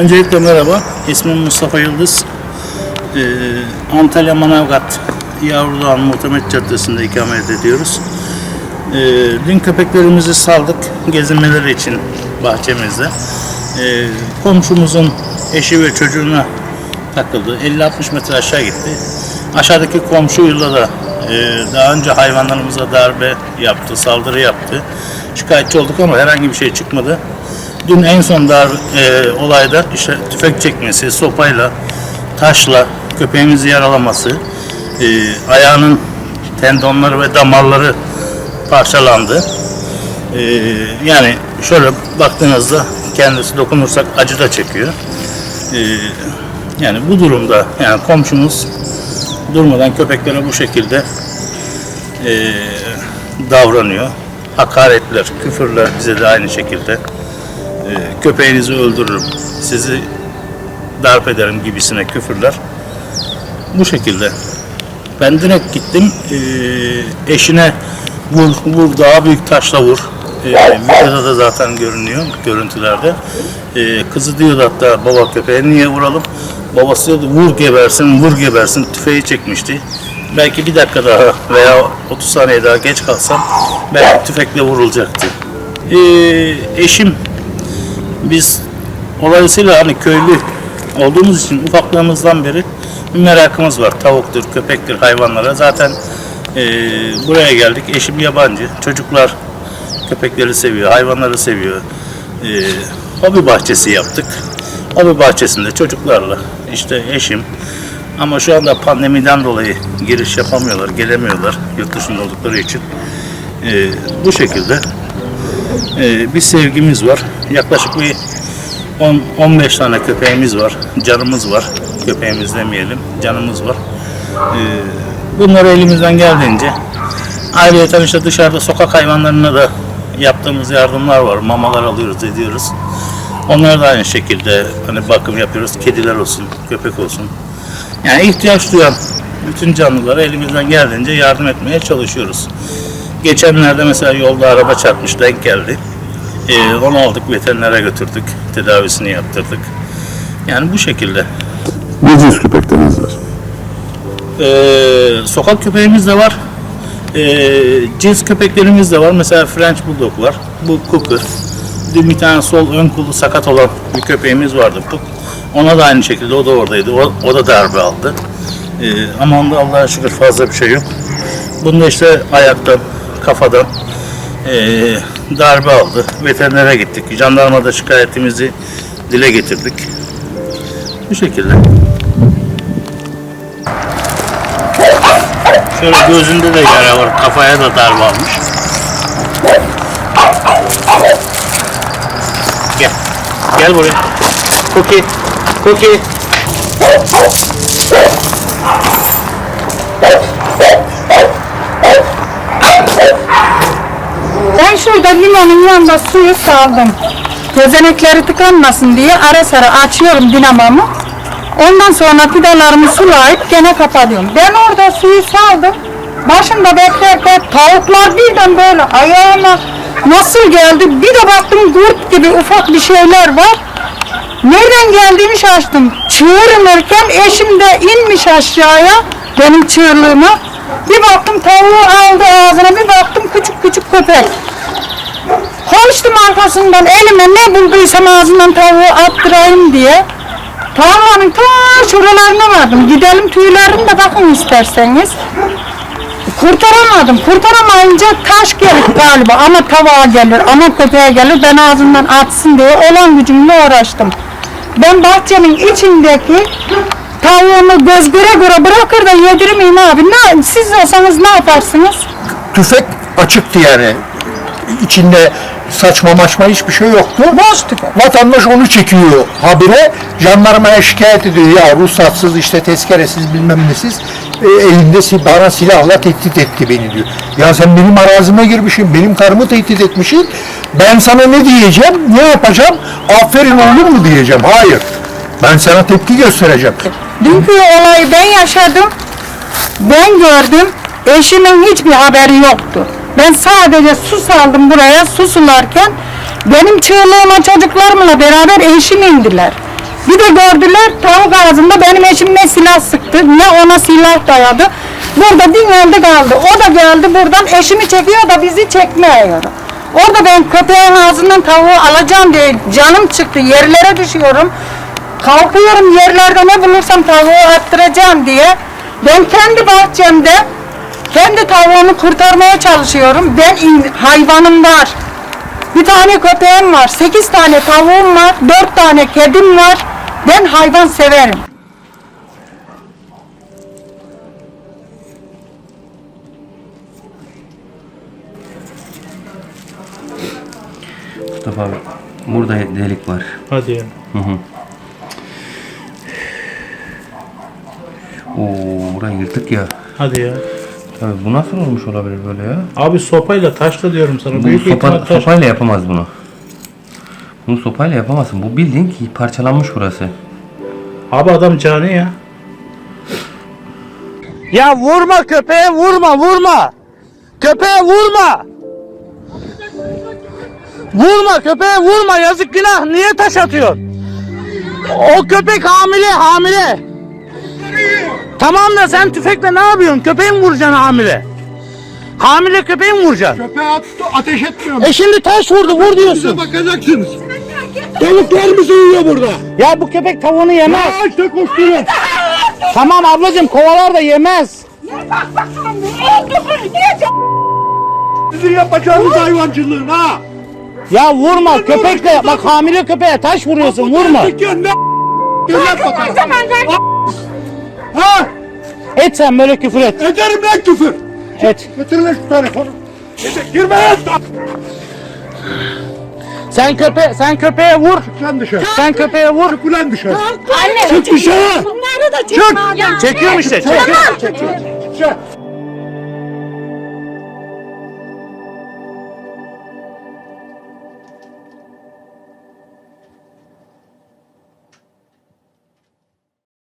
Öncelikle merhaba. İsmim Mustafa Yıldız. Ee, Antalya Manavgat Yavrulan Muhtamet Caddesi'nde ikamet ediyoruz. Ee, dün köpeklerimizi saldık gezinmeleri için bahçemizde. Ee, komşumuzun eşi ve çocuğuna takıldı. 50-60 metre aşağı gitti. Aşağıdaki komşuyla da e, daha önce hayvanlarımıza darbe yaptı, saldırı yaptı. Şikayetçi olduk ama herhangi bir şey çıkmadı. Dün en son dar e, olayda işte tüfek çekmesi, sopayla, taşla köpeğimizi yaralaması, e, ayağının tendonları ve damarları parçalandı. E, yani şöyle baktığınızda kendisi dokunursak acı da çekiyor. E, yani bu durumda yani komşumuz durmadan köpeklere bu şekilde e, davranıyor. Hakaretler, küfürler bize de aynı şekilde e, köpeğinizi öldürürüm, sizi darp ederim gibisine küfürler. Bu şekilde. Ben direkt gittim, e, eşine vur, vur, daha büyük taşla vur. E, da zaten görünüyor, görüntülerde. E, kızı diyordu hatta baba köpeğe niye vuralım? Babası diyordu vur gebersin, vur gebersin. Tüfeği çekmişti. Belki bir dakika daha veya 30 saniye daha geç kalsam belki tüfekle vurulacaktı. E, eşim biz dolayısıyla hani köylü olduğumuz için ufaklığımızdan beri bir merakımız var. Tavuktur, köpektir, hayvanlara. Zaten eee, buraya geldik. Eşim yabancı. Çocuklar köpekleri seviyor, hayvanları seviyor. Eee hobi bahçesi yaptık. Hobi bahçesinde çocuklarla işte eşim ama şu anda pandemiden dolayı giriş yapamıyorlar, gelemiyorlar yurt dışında oldukları için. Eee, bu şekilde ee, bir sevgimiz var. Yaklaşık bir 10 15 tane köpeğimiz var. Canımız var. Köpeğimiz demeyelim. Canımız var. Ee, bunları elimizden geldiğince ayrıca işte dışarıda sokak hayvanlarına da yaptığımız yardımlar var. Mamalar alıyoruz, ediyoruz. Onlara da aynı şekilde hani bakım yapıyoruz. Kediler olsun, köpek olsun. Yani ihtiyaç duyan bütün canlılara elimizden geldiğince yardım etmeye çalışıyoruz. Geçenlerde mesela yolda araba çarpmış denk geldi. Ee, onu aldık veterinere götürdük. Tedavisini yaptırdık. Yani bu şekilde. Ne cins köpekleriniz var? Ee, sokak köpeğimiz de var. Ee, cins köpeklerimiz de var. Mesela French Bulldog var. Bu Cooker. Dün bir tane sol ön kolu sakat olan bir köpeğimiz vardı. Puk. Ona da aynı şekilde o da oradaydı. O, o da darbe aldı. Ee, ama onda Allah'a şükür fazla bir şey yok. Bunda işte ayaktan, kafadan ee, darbe aldı. Veterinere gittik. Jandarmada şikayetimizi dile getirdik. Bu şekilde. Şöyle gözünde de yara var. Kafaya da darbe almış. Gel. Gel buraya. Cookie. Cookie. Ben şurada limonun yanında suyu saldım. Gözenekleri tıkanmasın diye ara sıra açıyorum dinamomu. Ondan sonra fidalarımı sulayıp gene kapatıyorum. Ben orada suyu saldım. Başında beklerken tavuklar birden böyle ayağıma nasıl geldi? Bir de baktım kurt gibi ufak bir şeyler var. Nereden geldiğini şaştım. Çığırınırken eşim de inmiş aşağıya benim çığırlığıma. Bir baktım tavuğu aldı ağzına bir baktım küçük küçük köpek. Konuştum arkasından elime ne bulduysam ağzından tavuğu attırayım diye. Tavuğun ta şuralarına vardım. Gidelim tüylerini de bakın isterseniz. Kurtaramadım. Kurtaramayınca taş gelir galiba. Ama tavuğa gelir, ama köpeğe gelir. Ben ağzından atsın diye olan gücümle uğraştım. Ben bahçenin içindeki tavuğumu göz göre göre bırakır da yedirmeyeyim abi. Ne, siz olsanız ne yaparsınız? tüfek açıktı yani. İçinde saçma maçma hiçbir şey yoktu. Tüfek. Vatandaş onu çekiyor habire. Jandarmaya şikayet ediyor. Ya ruhsatsız işte tezkeresiz bilmem nesiz. E, elinde bana silahla tehdit etti beni diyor. Ya sen benim arazime girmişsin. Benim karımı tehdit etmişsin. Ben sana ne diyeceğim? Ne yapacağım? Aferin oğlum mu diyeceğim? Hayır. Ben sana tepki göstereceğim. Dünkü olayı ben yaşadım. Ben gördüm. Eşimin hiçbir haberi yoktu. Ben sadece su saldım buraya. Su sularken benim çığlığıma çocuklarımla beraber eşim indiler. Bir de gördüler tavuk ağzında benim eşim ne silah sıktı ne ona silah dayadı. Burada dinlendi kaldı. O da geldi buradan eşimi çekiyor da bizi çekmiyor. Orada ben köpeğin ağzından tavuğu alacağım diye canım çıktı. Yerlere düşüyorum. Kalkıyorum yerlerde ne bulursam tavuğu attıracağım diye. Ben kendi bahçemde kendi tavuğumu kurtarmaya çalışıyorum. Ben in- hayvanım var. Bir tane köpeğim var, sekiz tane tavuğum var, dört tane kedim var. Ben hayvan severim. Mustafa abi burada delik var. Hadi ya. Oo burayı yırtık ya. Hadi ya. Tabii bu nasıl olmuş olabilir böyle ya? Abi sopayla taşla diyorum sana. Bu Büyük sopa, ihtimal taş. sopayla yapamaz bunu. Bunu sopayla yapamazsın. Bu bildiğin ki parçalanmış burası. Abi adam cani ya. Ya vurma köpeğe vurma vurma. Köpeğe vurma. Vurma köpeğe vurma yazık günah. Niye taş atıyorsun? O köpek hamile hamile. Tamam da sen tüfekle ne yapıyorsun? Köpeği mi vuracaksın hamile? Hamile köpeği mi vuracaksın? Köpeğe attı, ateş etmiyorum. E şimdi taş vurdu vur diyorsun. bakacaksınız. Tavuklar mı uyuyor burada? Ya bu köpek tavuğunu yemez. Aa işte koşturuyor. Tamam ablacığım kovalar da yemez. Sizin yapacağınız hayvancılığın ha. Ya vurma köpekle bak hamile köpeğe taş vuruyorsun vurma. Peki ne Yap bakalım. Ha? Et sen böyle küfür et. Ederim lan küfür. Et. Getir lan şu telefonu. Girme lan. Sen köpe sen köpeğe vur. Lan dışarı. Sen köpeğe vur. Çık ulan dışarı. Anne, Çık dışarı. bunları da Çık. Çekiyorum işte. Çekiyorum. Çık.